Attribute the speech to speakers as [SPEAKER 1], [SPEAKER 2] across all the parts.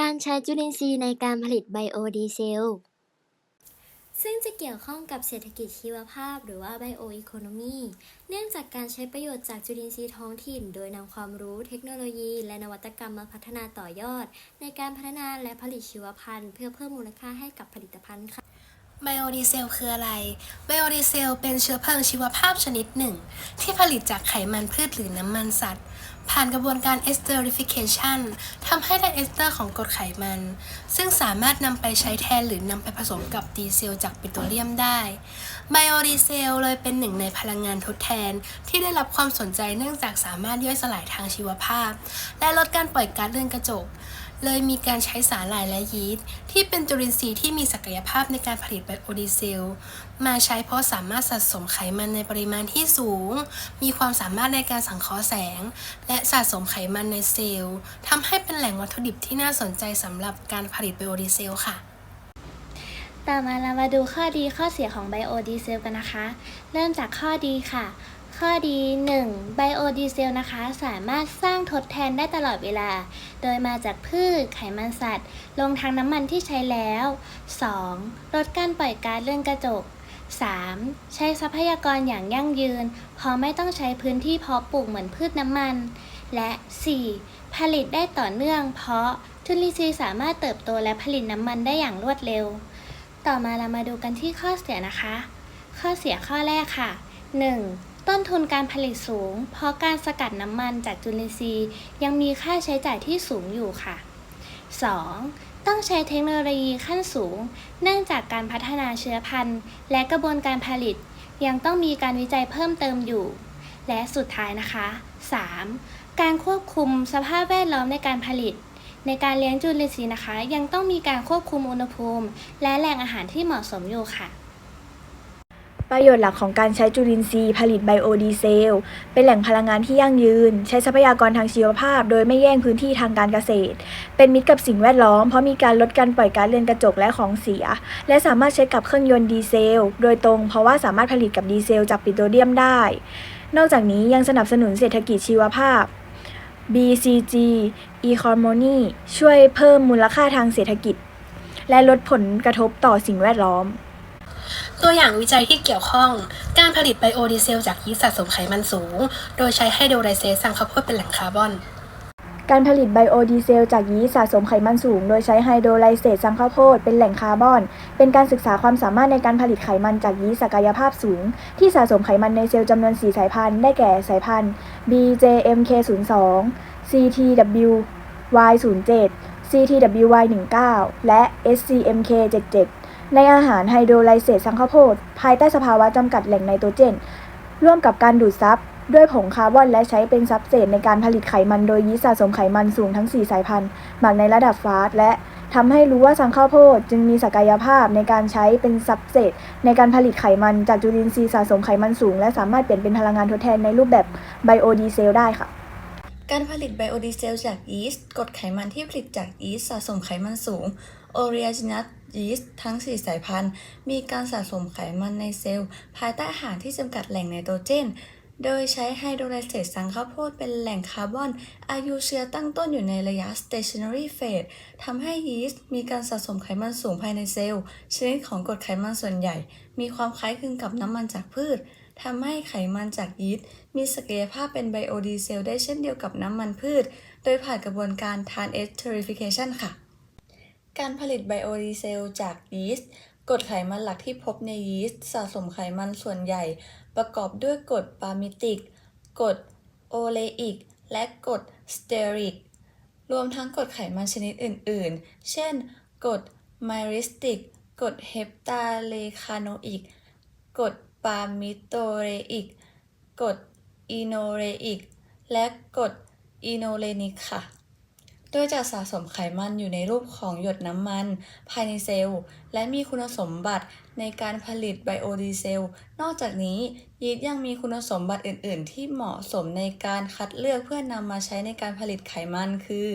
[SPEAKER 1] การใช้จุลินทรีย์ในการผลิตไบโอดีเซล ซึ่งจะเกี่ยวข้องกับเศรษฐกิจชีวภาพหรือว่าไบโออีโคโนมีเนื่องจากการใช้ประโยชน์จากจุลินทรีย์ท้องถิ่น โดยนำความรู้เทคโนโลยี และนวัตกรรมมาพัฒนาต่อยอด ในการพัฒนาและผลิตชีวพันธุ์ เพื่อเพิ่มมูลค่าให้กับผลิตภัณฑ์ค่ะ
[SPEAKER 2] ไบโอดีเซลคืออะไร ไบโอดีเซลเป็นเชื้อเพลิงชีวภาพชนิดหนึ่ง ที่ผลิตจากไขมันพืชหรือน้ำมันสัตว์ ผ่านกระบวนการ esterification ทำให้ได้เอสเตอร์ของกรดไขมัน ซึ่งสามารถนำไปใช้แทนหรือนำไปผสมกับดีเซลจากปิโตรเลียมได้ ไบโอดีเซลเลยเป็นหนึ่งในพลังงานทดแทน ที่ได้รับความสนใจเนื่องจากสามารถย่อยสลายทางชีวภาพ และลดการปล่อยก๊าซเรือนกระจก เลยมีการใช้สาหร่ายและยีสต์ที่เป็นจุลินทรีย์ที่มีศักยภาพในการผลิตไบโอดีเซล มาใช้เพราะสามารถสะสมไขมันในปริมาณที่สูง มีความสามารถในการสังเคราะห์แสง และสะสมไขมันในเซลล์ทำให้เป็นแหล่งวัตถุดิบที่น่าสนใจสำหรับการผลิตไบโอดีเซลค่ะ
[SPEAKER 3] ต่อมาเรามาดูข้อดีข้อเสียของไบโอดีเซลกันนะคะ เริ่มจากข้อดีค่ะ ข้อดี 1. ไบโอดีเซลนะคะ สามารถสร้างทดแทนได้ตลอดเวลา โดยมาจากพืช ไขมันสัตว์ ลงทางน้ำมันที่ใช้แล้ว 2. ลดการปล่อยก๊าซเรือนกระจก 3. ใช้ทรัพยากรอย่างยั่งยืน เพราะไม่ต้องใช้พื้นที่เพาะปลูกเหมือนพืชน้ำมัน และ 4. ผลิตได้ต่อเนื่อง เพราะจุลินทรีย์สามารถเติบโตและผลิตน้ำมันได้อย่างรวดเร็ว ต่อมาเรามาดูกันที่ข้อเสียนะคะ ข้อเสียข้อแรกค่ะ 1. ต้นทุนการผลิตสูง เพราะการสกัดน้ำมันจากจุลินทรีย์ยังมีค่าใช้จ่ายที่สูงอยู่ค่ะ 2. ต้องใช้เทคโนโลยีขั้นสูง เนื่องจากการพัฒนาเชื้อพันธุ์ และกระบวนการผลิต ยังต้องมีการวิจัยเพิ่มเติมอยู่ และสุดท้ายนะคะ 3. การควบคุมสภาพแวดล้อมในการผลิต ในการเลี้ยงจุลินทรีย์นะคะ ยังต้องมีการควบคุมอุณหภูมิ และแหล่งอาหารที่เหมาะสมอยู่ค่ะ
[SPEAKER 4] ประโยชน์หลักของการใช้จุลินทรีย์ผลิตไบโอดีเซล เป็นแหล่งพลังงานที่ยั่งยืน ใช้ทรัพยากรทางชีวภาพ โดยไม่แย่งพื้นที่ทางการเกษตร เป็นมิตรกับสิ่งแวดล้อมเพราะมีการลดการปล่อยก๊าซเรือนกระจกและของเสีย และสามารถใช้กับเครื่องยนต์ดีเซล โดยตรง เพราะว่าสามารถผลิตกับดีเซลจากปิโตรเลียมได้ นอกจากนี้ยังสนับสนุนเศรษฐกิจชีวภาพ BCG Economy ช่วยเพิ่มมูลค่าทางเศรษฐกิจ และลดผลกระทบต่อสิ่งแวดล้อม
[SPEAKER 2] ตัวอย่างวิจัยที่เกี่ยวข้อง การผลิตไบโอดีเซลจากยีสต์สะสมไขมันสูง โดยใช้ไฮโดรไลเซสสังข้าวโพดเป็นแหล่งคาร์บอน
[SPEAKER 4] การผลิตไบโอดีเซลจากยีสต์สะสมไขมันสูง โดยใช้ไฮโดรไลเซตสังข้าวโพดเป็นแหล่งคาร์บอน เป็นการศึกษาความสามารถในการผลิตไขมันจากยีสต์ศักยภาพสูง ที่สะสมไขมันในเซลล์จำนวน 4 สายพันธุ์ ได้แก่สายพันธุ์ BJMK02 CTWY07 CTWY19 และ SCMK77 ในอาหารไฮโดรไลเซตสังข้าวโพด ภายใต้สภาวะจำกัดแหล่งไนโตรเจน ร่วมกับการดูดซับด้วยผงคาร์บอนและใช้เป็นซับเตรตในการผลิตไขมันโดยยีสต์สะสมไขมันสูงทั้ง 4 สายพันธุ์หมักในระดับฟาสต์และ ทำให้รู้ว่าสังข้าวโพดจึงมีศักยภาพในการใช้เป็นซับเตรตในการผลิตไขมันจากจุลินทรีย์สะสมไขมันสูง และสามารถเปลี่ยนเป็นพลังงานทดแทนในรูปแบบไบโอดีเซลได้ค่ะ
[SPEAKER 5] การผลิตไบโอดีเซลจากยีสต์กรดไขมันที่ผลิตจากยีสต์สะสมไขมันสูงโอเรียจินัสยีสต์ทั้ง 4 สายพันธุ์ มีการสะสมไขมันในเซลล์ ภายใต้อาหารที่จำกัดแหล่งไนโตรเจน โดยใช้ไฮโดรไลเซตสังข้าวโพดเป็นแหล่งคาร์บอน อายุเชื้อตั้งต้นอยู่ในระยะ stationary phase ทำให้ยีสต์มีการสะสมไขมันสูงภายในเซลล์ ชนิดของกรดไขมันส่วนใหญ่ มีความคล้ายคลึงกับน้ำมันจากพืชทำให้ไขมันจากยีสต์มีศักยภาพเป็นไบโอดีเซลได้เช่นเดียวกับน้ำมันพืช โดยผ่านกระบวนการ TAN esterification ค่ะ การผลิตไบโอดีเซลจากยีสต์ กรดไขมันหลักที่พบในยีสต์สะสมไขมันส่วนใหญ่ ประกอบด้วยกรดปามิติกกรดโอเลอิก และกรดสเตอริก รวมทั้งกรดไขมันชนิดอื่น ๆ เช่นกรดไมริสติกกรดเฮปตาเลคาโนอิกกรดปามิโตเรอิกกรดอีโนเรอิก และกรดอีโนเลนิกค่ะ โดยจะสะสมไขมันอยู่ในรูปของหยดน้ำมัน ภายในเซลล์ และมีคุณสมบัติในการผลิตไบโอดีเซล นอกจากนี้ยีสต์ยังมีคุณสมบัติอื่น ๆ ที่เหมาะสมในการคัดเลือกเพื่อนำมาใช้ในการผลิตไขมันคือ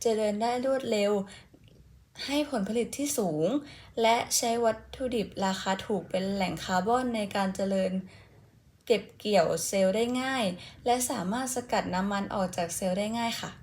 [SPEAKER 5] เจริญได้รวดเร็ว ให้ผลผลิตที่สูง และใช้วัตถุดิบราคาถูกเป็นแหล่งคาร์บอนในการเจริญเก็บเกี่ยวเซลล์ได้ง่าย และสามารถสกัดน้ำมันออกจากเซลล์ได้ง่ายค่ะ